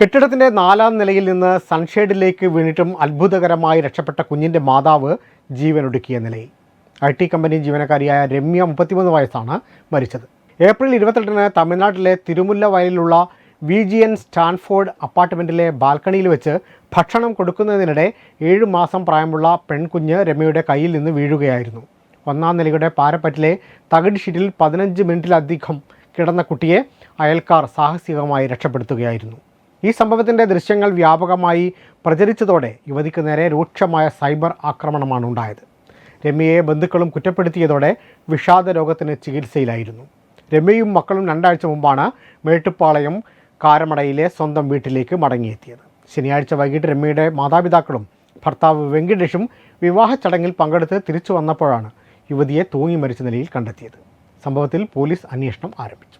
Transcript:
കെട്ടിടത്തിന്റെ നാലാം നിലയിൽ നിന്ന് സൺഷെയ്ഡിലേക്ക് വീണിട്ടും അത്ഭുതകരമായി രക്ഷപ്പെട്ട കുഞ്ഞിന്റെ മാതാവ് ജീവനൊടുക്കിയ നിലയിൽ. ഐ ടി കമ്പനി ജീവനക്കാരിയായ രമ്യ മുപ്പത്തിമൂന്ന് വയസ്സാണ് മരിച്ചത്. ഏപ്രിൽ ഇരുപത്തെട്ടിന് തമിഴ്നാട്ടിലെ തിരുമുല്ല വയലിലുള്ള വി ജി എൻ സ്റ്റാൻഫോർഡ് അപ്പാർട്ട്മെന്റിലെ ബാൽക്കണിയിൽ വെച്ച് ഭക്ഷണം കൊടുക്കുന്നതിനിടെ ഏഴു മാസം പ്രായമുള്ള പെൺകുഞ്ഞ് രമ്യയുടെ കയ്യിൽ നിന്ന് വീഴുകയായിരുന്നു. ഒന്നാം നിലയുടെ പാരപ്പറ്റിലെ തകിട് ഷീറ്റിൽ പതിനഞ്ച് മിനിറ്റിലധികം കിടന്ന കുട്ടിയെ അയൽക്കാർ സാഹസികമായി രക്ഷപ്പെടുത്തുകയായിരുന്നു. ഈ സംഭവത്തിന്റെ ദൃശ്യങ്ങൾ വ്യാപകമായി പ്രചരിച്ചതോടെ യുവതിക്ക് നേരെ രൂക്ഷമായ സൈബർ ആക്രമണമാണ് ഉണ്ടായത്. രമ്യയെ ബന്ധുക്കളും കുറ്റപ്പെടുത്തിയതോടെ വിഷാദ രോഗത്തിന് ചികിത്സയിലായിരുന്നു. രമ്യയും മക്കളും രണ്ടാഴ്ച മുമ്പാണ് മേട്ടുപ്പാളയം കാരമടയിലെ സ്വന്തം വീട്ടിലേക്ക് മടങ്ങിയെത്തിയത്. ശനിയാഴ്ച വൈകിട്ട് രമ്യയുടെ മാതാപിതാക്കളും ഭർത്താവ് വെങ്കിടേഷും വിവാഹ ചടങ്ങിൽ പങ്കെടുത്ത് തിരിച്ചു വന്നപ്പോഴാണ് യുവതിയെ തൂങ്ങി മരിച്ച നിലയിൽ കണ്ടെത്തിയത്. സംഭവത്തിൽ പോലീസ് അന്വേഷണം ആരംഭിച്ചു.